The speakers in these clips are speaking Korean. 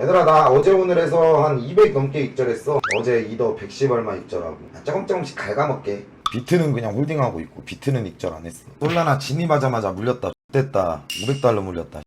얘들아 나 어제 오늘 해서 한 200 넘게 입절했어. 어제 이더 110 얼마 입절하고. 나 조금 조금씩 갉아먹게. 비트는 그냥 홀딩하고 있고 비트는 입절 안 했어. 솔라나 진입하자마자 물렸다 됐다. 500달러 물렸다.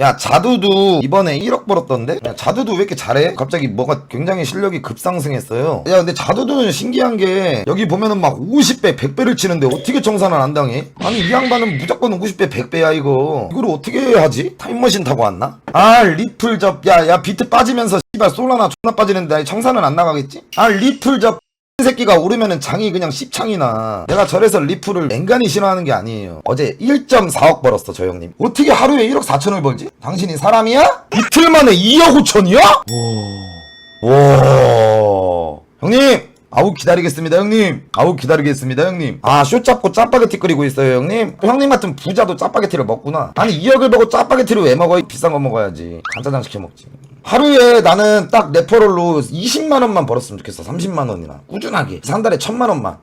야 자두도 이번에 1억 벌었던데? 야 자두도 왜 이렇게 잘해? 갑자기 뭐가 굉장히 실력이 급상승했어요 야 근데 자두도는 신기한 게 여기 보면은 막 50배 100배를 치는데 어떻게 정산을 안 당해? 아니 이 양반은 무조건 50배 100배야 이거 이걸 어떻게 하지? 타임머신 타고 왔나? 아 리플 접야야 비트 빠지면서 씨발 솔라나 존나 빠지는데 청산은 안 나가겠지? 아 리플 접 새끼가 오르면은 장이 그냥 씹창이나 내가 저래서 리플을 맹간히 싫어하는 게 아니에요 어제 1.4억 벌었어 저 형님 어떻게 하루에 1억 4천을 벌지? 당신이 사람이야? 이틀 만에 2억 5천이야? 와... 와... 형님 아우 기다리겠습니다 형님. 아우 기다리겠습니다 형님. 아쇼 잡고 짜파게티 끓이고 있어요 형님. 형님 같은 부자도 짜파게티를 먹구나. 아니 2억을 먹고 짜파게티를 왜 먹어? 비싼 거 먹어야지. 간짜장 시켜 먹지. 하루에 나는 딱 레퍼럴로 20만원만 벌었으면 좋겠어 30만원이나. 꾸준하게. 한 달에 1000만원만.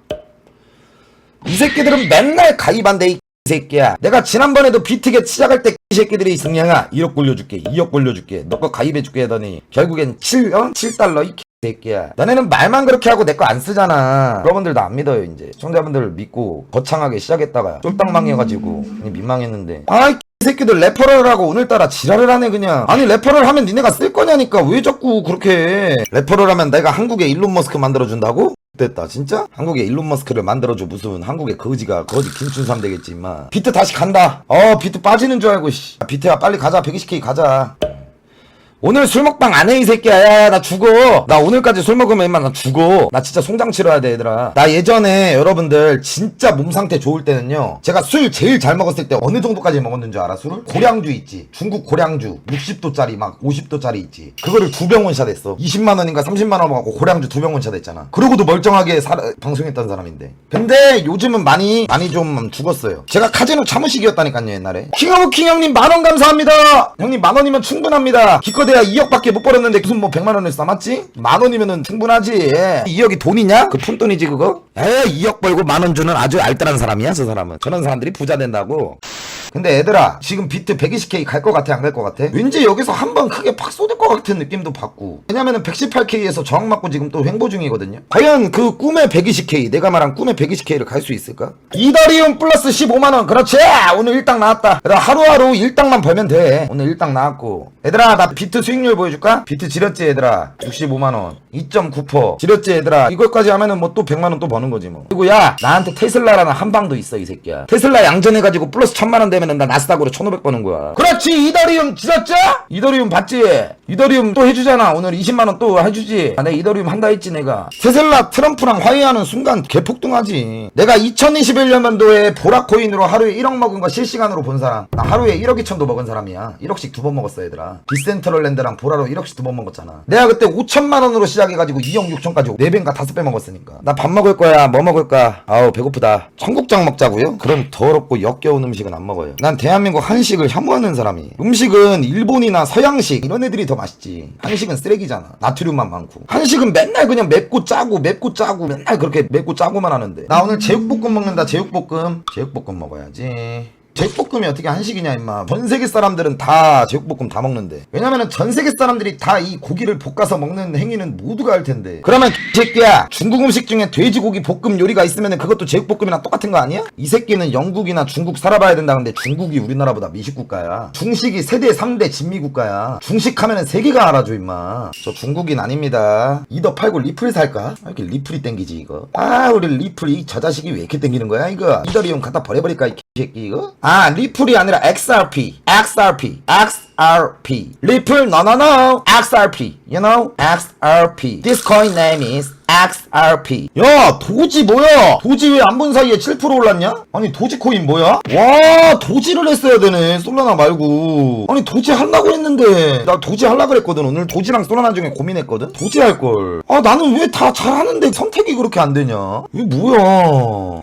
이 새끼들은 맨날 가입한대 이 새끼야. 내가 지난번에도 비트겟 시작할 때 이 새끼들이 승량아 1억 골려줄게 2억 골려줄게. 너 거 가입해줄게 하더니 결국엔 7, 어? 7달러 이 새끼야. 너네는 말만 그렇게 하고 내 거 안 쓰잖아. 여러분들도 안 믿어요 이제. 시청자분들 믿고 거창하게 시작했다가 쫄딱 망해가지고 그냥 민망했는데. 아이 새끼들 레퍼럴 하고 오늘따라 지랄을 하네 그냥. 아니 레퍼럴 하면 니네가 쓸 거냐니까 왜 자꾸 그렇게 해? 레퍼럴 하면 내가 한국에 일론 머스크 만들어준다고? 됐다 진짜? 한국에 일론 머스크를 만들어줘 무슨. 한국의 거지가 거지 김춘삼 되겠지 임마. 비트 다시 간다. 어 비트 빠지는 줄 알고 씨. 비트야 빨리 가자. 120K 가자 오늘 술 먹방 안 해 이 새끼야. 야야 나 죽어. 나 오늘까지 술 먹으면 임마 나 죽어. 나 진짜 송장 치러야 돼 얘들아. 나 예전에 여러분들 진짜 몸 상태 좋을 때는요 제가 술 제일 잘 먹었을 때 어느 정도까지 먹었는 줄 알아 술을? 고량주 있지. 중국 고량주. 60도짜리 막 50도짜리 있지. 그거를 두 병 원샷 했어. 20만원인가 30만원 먹고 고량주 두 병 원샷 했잖아. 그러고도 멀쩡하게 살- 방송했던 사람인데. 근데 요즘은 많이 많이 좀 죽었어요. 제가 카지노 차무식이었다니까요 옛날에. 킹오브 킹 형님 만원 감사합니다. 형님 만원이면 충분합니다. 기껏 해야 2억밖에 못 벌었는데 무슨 뭐 100만 원을 싸맞지? 만 원이면은 충분하지 2억이 돈이냐? 그 푼돈이지 그거? 에 2억 벌고 만 원 주는 아주 알뜰한 사람이야 저 사람은 저런 사람들이 부자 된다고 근데 얘들아 지금 비트 120K 갈 것 같아 안 갈 것 같아? 왠지 여기서 한 번 크게 팍 쏟을 것 같은 느낌도 받고. 왜냐면은 118K에서 저항 맞고 지금 또 횡보 중이거든요. 과연 그 꿈의 120K 내가 말한 꿈의 120K를 갈 수 있을까? 이더리움 플러스 15만원 그렇지! 오늘 일당 나왔다. 얘들아 하루하루 일당만 벌면 돼. 오늘 일당 나왔고. 얘들아 나 비트 수익률 보여줄까? 비트 지렸지 얘들아? 65만원. 2.9% 지렸지 얘들아? 이것까지 하면은 뭐 또 100만원 또 버는 거지 뭐. 그리고 야 나한테 테슬라라는 한방도 있어 이 새끼야. 테슬라 양전해가지고 플러스 1000만원 되면 은나 나스닥으로 1500 버는 거야. 그렇지. 이더리움 지렸죠? 이더리움 봤지? 이더리움 또 해주잖아. 오늘 20만원 또 해주지. 아, 내가 이더리움 한다 했지 내가. 테슬라 트럼프랑 화해하는 순간 개폭등하지. 내가 2021년도에 보라코인으로 하루에 1억 먹은 거 실시간으로 본 사람. 나 하루에 1억 2천도 먹은 사람이야. 1억씩 두 번 먹었어 얘들아. 디센트럴랜드랑 보라로 1억씩 두 번 먹었잖아. 내가 그때 5천만원으로 시작해가지고 2억 6천까지 4배인가 5배 먹었으니까. 나 밥 먹을 거야 뭐 먹을까? 아우 배고프다. 청국장 먹자고요? 그럼 더럽고 역겨운 음식은 안 먹어요 난 대한민국 한식을 혐오하는 사람이. 음식은 일본이나 서양식 이런 애들이 더 맛있지. 한식은 쓰레기잖아. 나트륨만 많고. 한식은 맨날 그냥 맵고 짜고 맵고 짜고 맨날 그렇게 맵고 짜고만 하는데. 나 오늘 제육볶음 먹는다. 제육볶음. 제육볶음 먹어야지 제육볶음이 어떻게 한식이냐 임마. 전 세계 사람들은 다 제육볶음 다 먹는데. 왜냐면은 전 세계 사람들이 다 이 고기를 볶아서 먹는 행위는 모두가 할 텐데. 그러면 이 새끼야 중국 음식 중에 돼지고기 볶음 요리가 있으면은 그것도 제육볶음이랑 똑같은 거 아니야? 이 새끼는 영국이나 중국 살아봐야 된다는데 중국이 우리나라보다 미식국가야. 중식이 세대 3대 진미국가야. 중식하면은 세계가 알아줘 임마. 저 중국인 아닙니다. 이더 팔고 리플 살까? 아, 이렇게 리플이 땡기지 이거. 아 우리 리플이 저 자식이 왜 이렇게 땡기는 거야 이거? 이더리움 갖다 버려버릴까 이 새끼 이거? 아 리플이 아니라 XRP XRP XRP 리플 no no no. XRP you know? XRP This coin name is XRP 야 도지 뭐야? 도지 왜 안 본 사이에 7% 올랐냐? 아니 도지 코인 뭐야? 와 도지를 했어야 되네. 솔라나 말고. 아니 도지 하려고 했는데. 나 도지 하려고 그랬거든. 오늘 도지랑 솔라나 중에 고민했거든. 도지 할걸. 아 나는 왜 다 잘하는데 선택이 그렇게 안 되냐? 이게 뭐야?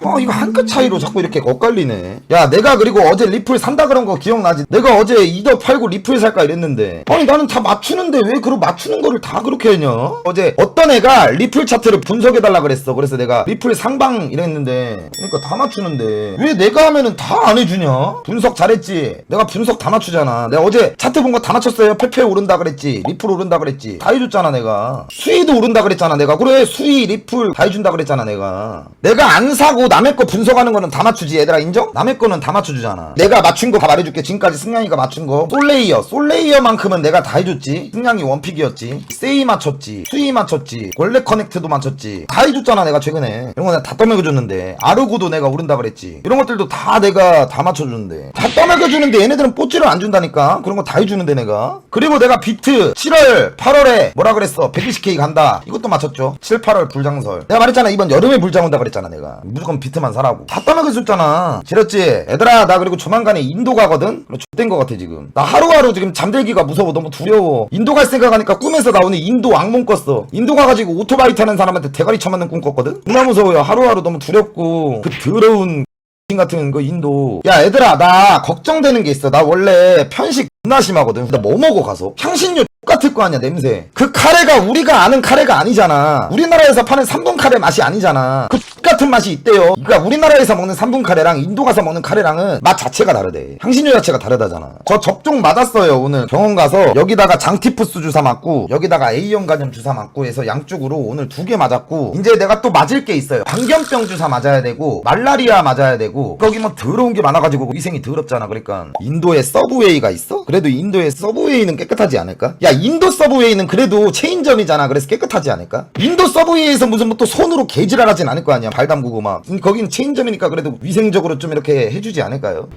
아 이거 한 끗 차이로 자꾸 이렇게 엇갈리네. 야 내가 그리고 어제 리플 산다 그런 거 기억나지? 내가 어제 이더 팔고 리플 리플 살까 이랬는데. 아니 나는 다 맞추는데 왜 그걸 맞추는 거를 다 그렇게 했냐? 어제 어떤 애가 리플 차트를 분석해달라 그랬어. 그래서 내가 리플 상방 이랬는데. 그러니까 다 맞추는데. 왜 내가 하면은 다 안 해주냐? 분석 잘했지. 내가 분석 다 맞추잖아. 내가 어제 차트 본 거 다 맞췄어요. 페페 오른다 그랬지. 리플 오른다 그랬지. 다 해줬잖아 내가. 수위도 오른다 그랬잖아 내가. 그래 수위 리플 다 해준다 그랬잖아 내가. 내가 안 사고 남의 거 분석하는 거는 다 맞추지 얘들아. 인정? 남의 거는 다 맞춰주잖아. 내가 맞춘 거 다 말해줄게. 지금까지 승냥이가 맞춘 거. 솔레이 어. 솔레이어만큼은 내가 다 해줬지. 승냥이 원픽이었지. 세이 맞췄지. 수위 맞췄지. 원래 커넥트도 맞췄지. 다 해줬잖아 내가 최근에. 이런 거 내가 다 떠먹여줬는데. 아르고도 내가 오른다 그랬지. 이런 것들도 다 내가 다 맞춰주는데. 다 떠먹여주는데 얘네들은 뽀찌를 안 준다니까? 그런 거 다 해주는데 내가? 그리고 내가 비트 7월 8월에 뭐라 그랬어? 120K 간다. 이것도 맞췄죠. 7, 8월 불장설. 내가 말했잖아. 이번 여름에 불장 온다 그랬잖아 내가. 무조건 비트만 사라고. 다 떠먹여줬잖아. 지렸지? 얘들아 나 그리고 조만간에 인도 가거든 된거 같아 지금. 나 하루하루 지금 잠들기가 무서워. 너무 두려워. 인도 갈 생각하니까 꿈에서 나 오늘 인도 악몽 꿨어. 인도 가가지고 오토바이 타는 사람한테 대가리 쳐맞는 꿈 꿨거든? 존나 무서워요. 하루하루 너무 두렵고. 그 더러운 같은 거 인도. 야 얘들아 나 걱정되는 게 있어. 나 원래 편식 존나 심하거든. 나 뭐 먹어 가서? 향신료 똑같을 거 아니야 냄새. 그 카레가 우리가 아는 카레가 아니잖아. 우리나라에서 파는 3분 카레 맛이 아니잖아. 그 같은 맛이 있대요. 그러니까 우리나라에서 먹는 3분 카레랑 인도 가서 먹는 카레랑은 맛 자체가 다르대. 향신료 자체가 다르다잖아. 저 접종 맞았어요 오늘. 병원 가서 여기다가 장티푸스 주사 맞고 여기다가 A형 간염 주사 맞고 해서 양쪽으로 오늘 두 개 맞았고 이제 내가 또 맞을 게 있어요. 광견병 주사 맞아야 되고 말라리아 맞아야 되고 거기 뭐 더러운 게 많아가지고 위생이 더럽잖아 그러니까. 인도에 서브웨이가 있어? 그래도 인도에 서브웨이는 깨끗하지 않을까? 야 인도 서브웨이는 그래도 체인점이잖아. 그래서 깨끗하지 않을까? 인도 서브웨이에서 무슨 뭐 또 손으로 개지랄하진 않을 거 아니야 발 담그고 막. 음, 거긴 체인점이니까 그래도 위생적으로 좀 이렇게 해주지 않을까요?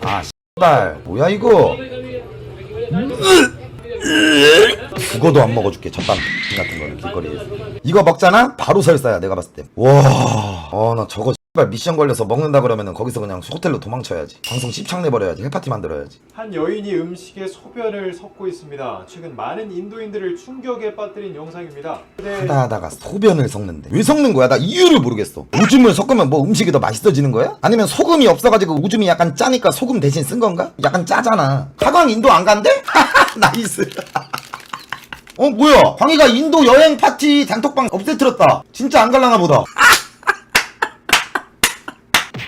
아 씨발. 뭐야 이거? 죽어도 안 먹어줄게 첫밤 같은 거는 길거리에서. 이거 먹잖아? 바로 설사야 내가 봤을 때와어나 저거 씨발 미션 걸려서 먹는다 그러면은 거기서 그냥 호텔로 도망쳐야지. 방송 씹창 내버려야지. 헬파티 만들어야지. 한 여인이 음식에 소변을 섞고 있습니다. 최근 많은 인도인들을 충격에 빠뜨린 영상입니다. 네, 하다 하다가 소변을 섞는데. 왜 섞는 거야? 나 이유를 모르겠어. 오줌을 섞으면 뭐 음식이 더 맛있어지는 거야? 아니면 소금이 없어가지고 오줌이 약간 짜니까 소금 대신 쓴 건가? 약간 짜잖아. 가광 인도 안 간대? 나이스. 어 뭐야? 광희가 인도 여행 파티 단톡방 없애트렸다. 진짜 안 갈라나 보다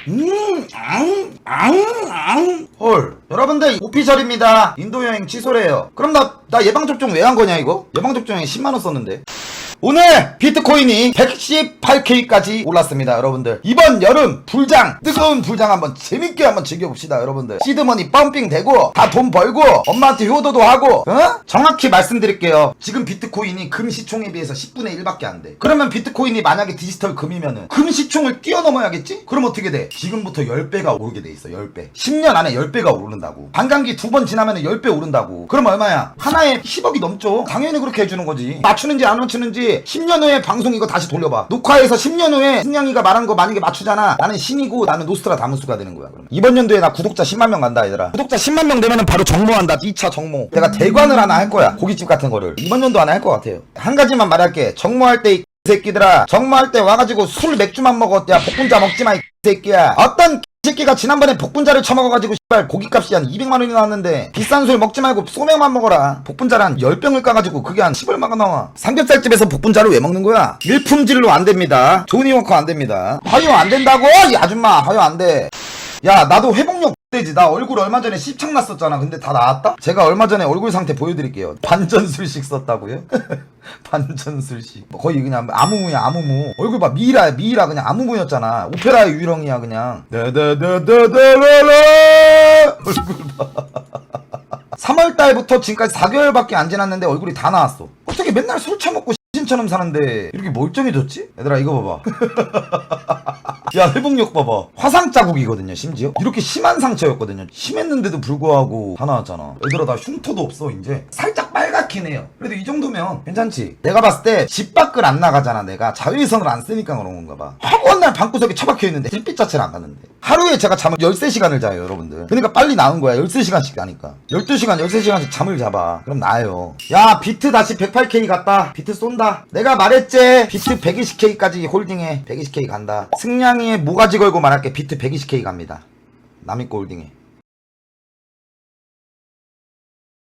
음, 앙, 앙, 앙. 헐. 여러분들, 오피셜입니다. 인도 여행 취소래요. 그럼 나, 나 예방접종 왜 한 거냐, 이거? 예방접종에 10만원 썼는데. 오늘 비트코인이 118K까지 올랐습니다, 여러분들. 이번 여름 불장, 뜨거운 불장 한번 재밌게 한번 즐겨봅시다, 여러분들. 시드머니 펌핑 되고, 다 돈 벌고, 엄마한테 효도도 하고, 어? 정확히 말씀드릴게요. 지금 비트코인이 금 시총에 비해서 10분의 1밖에 안 돼. 그러면 비트코인이 만약에 디지털 금이면은 금 시총을 뛰어넘어야겠지? 그럼 어떻게 돼? 지금부터 10배가 오르게 돼 있어, 10배. 10년 안에 10배가 오른다고. 반감기 두 번 지나면 은 10배 오른다고. 그럼 얼마야? 하나에 10억이 넘죠? 당연히 그렇게 해주는 거지. 맞추는지 안 맞추는지 10년 후에 방송 이거 다시 돌려봐. 녹화해서 10년 후에 승냥이가 말한 거 만약에 맞추잖아. 나는 신이고 나는 노스트라 다무스가 되는 거야. 그럼. 이번 연도에 나 구독자 10만 명 간다, 얘들아. 구독자 10만 명 되면은 바로 정모한다. 2차 정모. 내가 대관을 하나 할 거야. 고깃집 같은 거를. 이번 연도 하나 할 것 같아요. 한 가지만 말할게. 정모할 때 이 새끼들아. 정모할 때 와가지고 술 맥주만 먹어. 야, 복분자 먹지 마, 이 새끼야. 어떤 새끼가 지난번에 복분자를 처먹어가지고 씨발 고깃값이 한 200만원이 나왔는데 비싼 술 먹지 말고 소맥만 먹어라. 복분자를 한 10병을 까가지고 그게 한 10얼마가 나와 삼겹살집에서 복분자를 왜 먹는 거야? 일품질로 안 됩니다. 조니워커 안 됩니다. 허용 안 된다고? 이 아줌마 허용 안돼. 야 나도 회복력 되지. 나 얼굴 얼마 전에 씹창 났었잖아. 근데 다 나았다? 제가 얼마 전에 얼굴 상태 보여드릴게요. 반전술식 썼다고요? 반전술식. 뭐 거의 그냥 아무무야 아무무. 얼굴 봐. 미이라 미이라 그냥 아무무였잖아. 오페라의 유령이야 그냥. 다다다다다라라 얼굴 봐. 3월달부터 지금까지 4개월밖에 안 지났는데 얼굴이 다 나왔어. 어떻게 맨날 술 처먹고 신처럼 사는데 이렇게 멀쩡해졌지? 얘들아 이거 봐봐. 야 회복력 봐봐. 화상 자국이거든요 심지어. 이렇게 심한 상처였거든요. 심했는데도 불구하고 다 나왔잖아. 얘들아 나 흉터도 없어 이제. 살짝 빨갛긴 해요. 그래도 이 정도면 괜찮지. 내가 봤을 때 집 밖을 안 나가잖아 내가. 자외선을 안 쓰니까 그런 건가 봐. 학원 날 방구석에 처박혀 있는데 햇빛 자체를 안 가는데. 하루에 제가 잠을 13시간을 자요 여러분들. 그러니까 빨리 나은 거야 13시간씩 자니까. 12시간 13시간씩 잠을 잡아. 그럼 나아요. 야 비트 다시 108K 갔다. 비트 쏜다. 내가 말했지. 비트 120K까지 홀딩해. 120K 간다. 승냥이의 모가지 걸고 말할게. 비트 120K 갑니다. 남이거 홀딩해